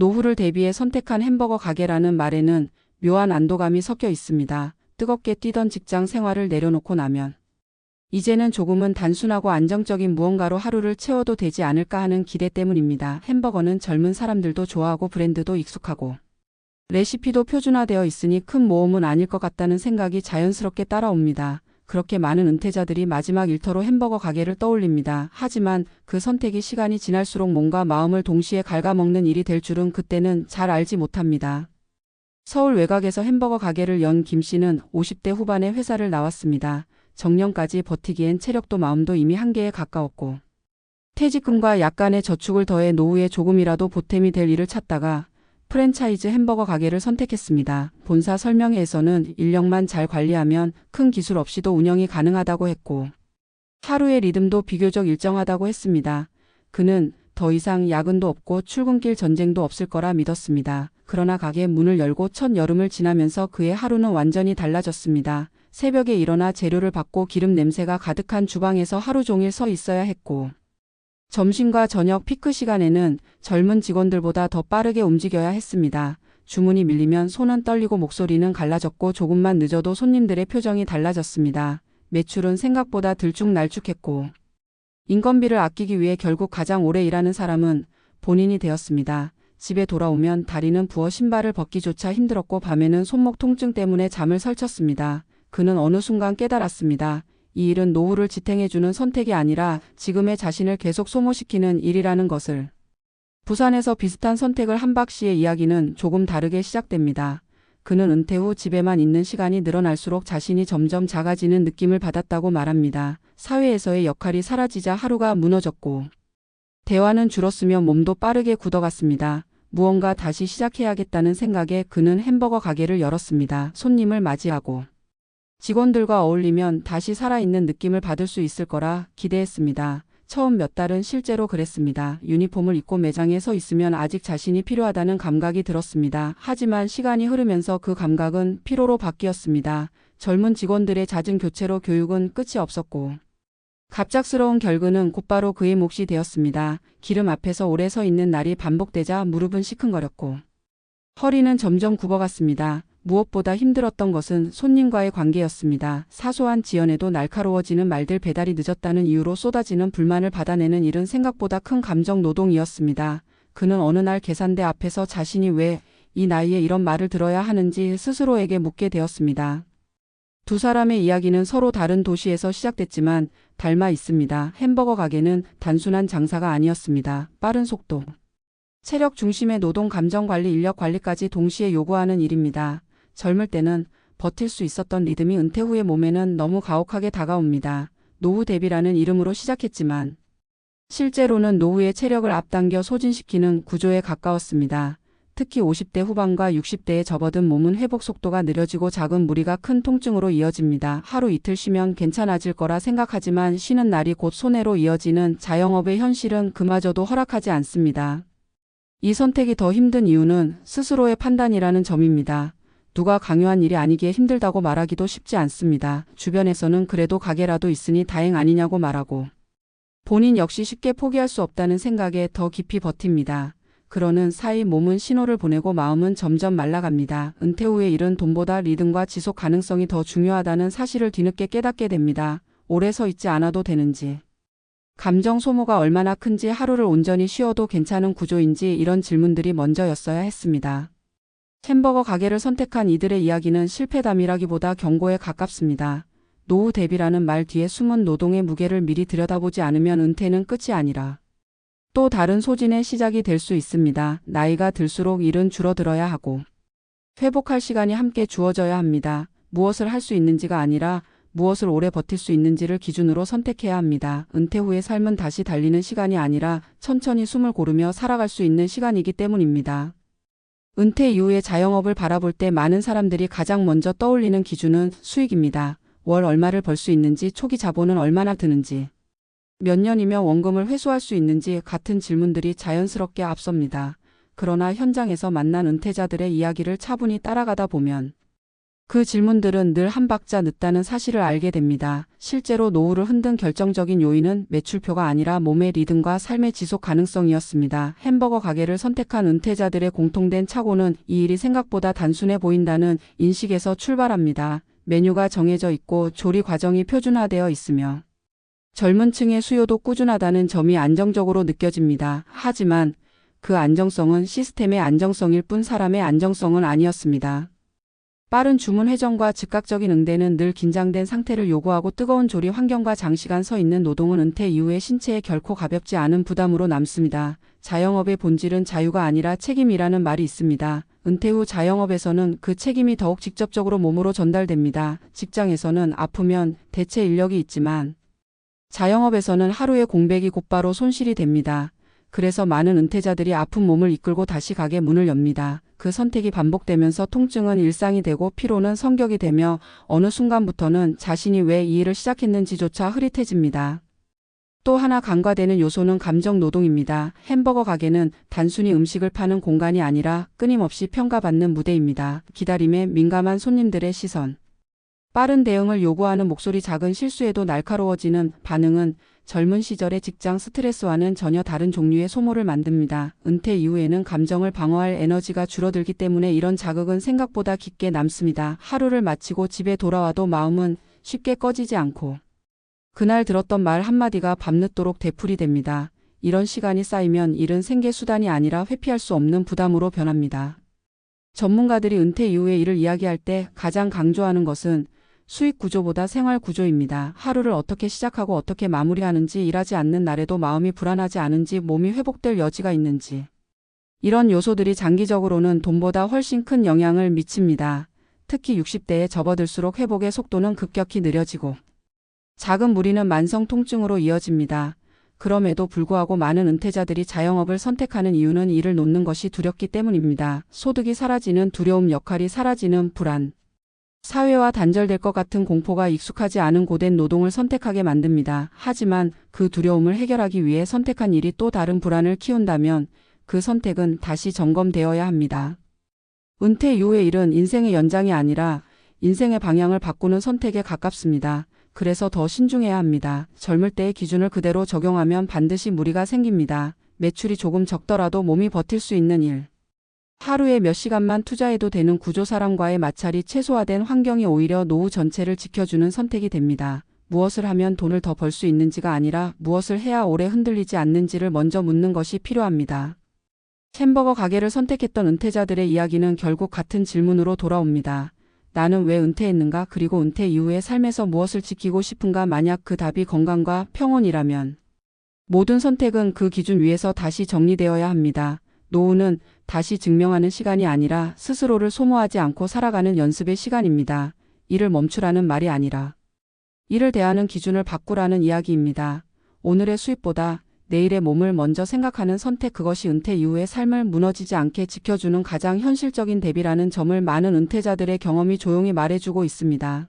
노후를 대비해 선택한 햄버거 가게라는 말에는 묘한 안도감이 섞여 있습니다. 뜨겁게 뛰던 직장 생활을 내려놓고 나면 이제는 조금은 단순하고 안정적인 무언가로 하루를 채워도 되지 않을까 하는 기대 때문입니다. 햄버거는 젊은 사람들도 좋아하고 브랜드도 익숙하고 레시피도 표준화되어 있으니 큰 모험은 아닐 것 같다는 생각이 자연스럽게 따라옵니다. 그렇게 많은 은퇴자들이 마지막 일터로 햄버거 가게를 떠올립니다. 하지만 그 선택이 시간이 지날수록 몸과 마음을 동시에 갉아먹는 일이 될 줄은 그때는 잘 알지 못합니다. 서울 외곽에서 햄버거 가게를 연 김 씨는 50대 후반에 회사를 나왔습니다. 정년까지 버티기엔 체력도 마음도 이미 한계에 가까웠고 퇴직금과 약간의 저축을 더해 노후에 조금이라도 보탬이 될 일을 찾다가 프랜차이즈 햄버거 가게를 선택했습니다. 본사 설명회에서는 인력만 잘 관리하면 큰 기술 없이도 운영이 가능하다고 했고 하루의 리듬도 비교적 일정하다고 했습니다. 그는 더 이상 야근도 없고 출근길 전쟁도 없을 거라 믿었습니다. 그러나 가게 문을 열고 첫 여름을 지나면서 그의 하루는 완전히 달라졌습니다. 새벽에 일어나 재료를 받고 기름 냄새가 가득한 주방에서 하루 종일 서 있어야 했고 점심과 저녁 피크 시간에는 젊은 직원들보다 더 빠르게 움직여야 했습니다. 주문이 밀리면 손은 떨리고 목소리는 갈라졌고 조금만 늦어도 손님들의 표정이 달라졌습니다. 매출은 생각보다 들쭉날쭉했고 인건비를 아끼기 위해 결국 가장 오래 일하는 사람은 본인이 되었습니다. 집에 돌아오면 다리는 부어 신발을 벗기조차 힘들었고 밤에는 손목 통증 때문에 잠을 설쳤습니다. 그는 어느 순간 깨달았습니다. 이 일은 노후를 지탱해주는 선택이 아니라 지금의 자신을 계속 소모시키는 일이라는 것을. 부산에서 비슷한 선택을 한 박 씨의 이야기는 조금 다르게 시작됩니다. 그는 은퇴 후 집에만 있는 시간이 늘어날수록 자신이 점점 작아지는 느낌을 받았다고 말합니다. 사회에서의 역할이 사라지자 하루가 무너졌고 대화는 줄었으며 몸도 빠르게 굳어갔습니다. 무언가 다시 시작해야겠다는 생각에 그는 햄버거 가게를 열었습니다. 손님을 맞이하고 직원들과 어울리면 다시 살아있는 느낌을 받을 수 있을 거라 기대했습니다. 처음 몇 달은 실제로 그랬습니다. 유니폼을 입고 매장에 서 있으면 아직 자신이 필요하다는 감각이 들었습니다. 하지만 시간이 흐르면서 그 감각은 피로로 바뀌었습니다. 젊은 직원들의 잦은 교체로 교육은 끝이 없었고 갑작스러운 결근은 곧바로 그의 몫이 되었습니다. 기름 앞에서 오래 서 있는 날이 반복되자 무릎은 시큰거렸고 허리는 점점 굽어갔습니다. 무엇보다 힘들었던 것은 손님과의 관계였습니다. 사소한 지연에도 날카로워지는 말들 배달이 늦었다는 이유로 쏟아지는 불만을 받아내는 일은 생각보다 큰 감정 노동이었습니다. 그는 어느 날 계산대 앞에서 자신이 왜 이 나이에 이런 말을 들어야 하는지 스스로에게 묻게 되었습니다. 두 사람의 이야기는 서로 다른 도시에서 시작됐지만 닮아 있습니다. 햄버거 가게는 단순한 장사가 아니었습니다. 빠른 속도, 체력 중심의 노동 감정 관리, 인력 관리까지 동시에 요구하는 일입니다. 젊을 때는 버틸 수 있었던 리듬이 은퇴 후의 몸에는 너무 가혹하게 다가옵니다. 노후 대비라는 이름으로 시작했지만 실제로는 노후의 체력을 앞당겨 소진시키는 구조에 가까웠습니다. 특히 50대 후반과 60대에 접어든 몸은 회복 속도가 느려지고 작은 무리가 큰 통증으로 이어집니다. 하루 이틀 쉬면 괜찮아질 거라 생각하지만 쉬는 날이 곧 손해로 이어지는 자영업의 현실은 그마저도 허락하지 않습니다. 이 선택이 더 힘든 이유는 스스로의 판단이라는 점입니다. 누가 강요한 일이 아니기에 힘들다고 말하기도 쉽지 않습니다. 주변에서는 그래도 가게라도 있으니 다행 아니냐고 말하고 본인 역시 쉽게 포기할 수 없다는 생각에 더 깊이 버팁니다. 그러는 사이 몸은 신호를 보내고 마음은 점점 말라갑니다. 은퇴 후의 일은 돈보다 리듬과 지속 가능성이 더 중요하다는 사실을 뒤늦게 깨닫게 됩니다. 오래 서 있지 않아도 되는지. 감정 소모가 얼마나 큰지 하루를 온전히 쉬어도 괜찮은 구조인지 이런 질문들이 먼저였어야 했습니다. 햄버거 가게를 선택한 이들의 이야기는 실패담이라기보다 경고에 가깝습니다. 노후 대비라는 말 뒤에 숨은 노동의 무게를 미리 들여다보지 않으면 은퇴는 끝이 아니라 또 다른 소진의 시작이 될 수 있습니다. 나이가 들수록 일은 줄어들어야 하고 회복할 시간이 함께 주어져야 합니다. 무엇을 할 수 있는지가 아니라 무엇을 오래 버틸 수 있는지를 기준으로 선택해야 합니다. 은퇴 후의 삶은 다시 달리는 시간이 아니라 천천히 숨을 고르며 살아갈 수 있는 시간이기 때문입니다. 은퇴 이후의 자영업을 바라볼 때 많은 사람들이 가장 먼저 떠올리는 기준은 수익입니다. 월 얼마를 벌 수 있는지, 초기 자본은 얼마나 드는지, 몇 년이면 원금을 회수할 수 있는지 같은 질문들이 자연스럽게 앞섭니다. 그러나 현장에서 만난 은퇴자들의 이야기를 차분히 따라가다 보면 그 질문들은 늘 한 박자 늦다는 사실을 알게 됩니다. 실제로 노후를 흔든 결정적인 요인은 매출표가 아니라 몸의 리듬과 삶의 지속 가능성이었습니다. 햄버거 가게를 선택한 은퇴자들의 공통된 착오는 이 일이 생각보다 단순해 보인다는 인식에서 출발합니다. 메뉴가 정해져 있고 조리 과정이 표준화되어 있으며 젊은 층의 수요도 꾸준하다는 점이 안정적으로 느껴집니다. 하지만 그 안정성은 시스템의 안정성일 뿐 사람의 안정성은 아니었습니다. 빠른 주문 회전과 즉각적인 응대는 늘 긴장된 상태를 요구하고 뜨거운 조리 환경과 장시간 서 있는 노동은 은퇴 이후에 신체에 결코 가볍지 않은 부담으로 남습니다. 자영업의 본질은 자유가 아니라 책임이라는 말이 있습니다. 은퇴 후 자영업에서는 그 책임이 더욱 직접적으로 몸으로 전달됩니다. 직장에서는 아프면 대체 인력이 있지만 자영업에서는 하루의 공백이 곧바로 손실이 됩니다. 그래서 많은 은퇴자들이 아픈 몸을 이끌고 다시 가게 문을 엽니다. 그 선택이 반복되면서 통증은 일상이 되고 피로는 성격이 되며 어느 순간부터는 자신이 왜 이 일을 시작했는지조차 흐릿해집니다. 또 하나 간과되는 요소는 감정 노동입니다. 햄버거 가게는 단순히 음식을 파는 공간이 아니라 끊임없이 평가받는 무대입니다. 기다림에 민감한 손님들의 시선. 빠른 대응을 요구하는 목소리 작은 실수에도 날카로워지는 반응은 젊은 시절의 직장 스트레스와는 전혀 다른 종류의 소모를 만듭니다. 은퇴 이후에는 감정을 방어할 에너지가 줄어들기 때문에 이런 자극은 생각보다 깊게 남습니다. 하루를 마치고 집에 돌아와도 마음은 쉽게 꺼지지 않고 그날 들었던 말 한마디가 밤늦도록 되풀이 됩니다. 이런 시간이 쌓이면 일은 생계 수단이 아니라 회피할 수 없는 부담으로 변합니다. 전문가들이 은퇴 이후의 일을 이야기할 때 가장 강조하는 것은 수익 구조보다 생활 구조입니다. 하루를 어떻게 시작하고 어떻게 마무리하는지 일하지 않는 날에도 마음이 불안하지 않은지 몸이 회복될 여지가 있는지. 이런 요소들이 장기적으로는 돈보다 훨씬 큰 영향을 미칩니다. 특히 60대에 접어들수록 회복의 속도는 급격히 느려지고 작은 무리는 만성 통증으로 이어집니다. 그럼에도 불구하고 많은 은퇴자들이 자영업을 선택하는 이유는 이를 놓는 것이 두렵기 때문입니다. 소득이 사라지는 두려움 역할이 사라지는 불안. 사회와 단절될 것 같은 공포가 익숙하지 않은 고된 노동을 선택하게 만듭니다. 하지만 그 두려움을 해결하기 위해 선택한 일이 또 다른 불안을 키운다면 그 선택은 다시 점검되어야 합니다. 은퇴 이후의 일은 인생의 연장이 아니라 인생의 방향을 바꾸는 선택에 가깝습니다. 그래서 더 신중해야 합니다. 젊을 때의 기준을 그대로 적용하면 반드시 무리가 생깁니다. 매출이 조금 적더라도 몸이 버틸 수 있는 일. 하루에 몇 시간만 투자해도 되는 구조 사람과의 마찰이 최소화된 환경이 오히려 노후 전체를 지켜주는 선택이 됩니다. 무엇을 하면 돈을 더 벌 수 있는지가 아니라 무엇을 해야 오래 흔들리지 않는지를 먼저 묻는 것이 필요합니다. 햄버거 가게를 선택했던 은퇴자들의 이야기는 결국 같은 질문으로 돌아옵니다. 나는 왜 은퇴했는가 그리고 은퇴 이후의 삶에서 무엇을 지키고 싶은가 만약 그 답이 건강과 평온이라면 모든 선택은 그 기준 위에서 다시 정리되어야 합니다. 노후는 다시 증명하는 시간이 아니라 스스로를 소모하지 않고 살아가는 연습의 시간입니다. 일을 멈추라는 말이 아니라 일을 대하는 기준을 바꾸라는 이야기입니다. 오늘의 수입보다 내일의 몸을 먼저 생각하는 선택 그것이 은퇴 이후의 삶을 무너지지 않게 지켜주는 가장 현실적인 대비라는 점을 많은 은퇴자들의 경험이 조용히 말해주고 있습니다.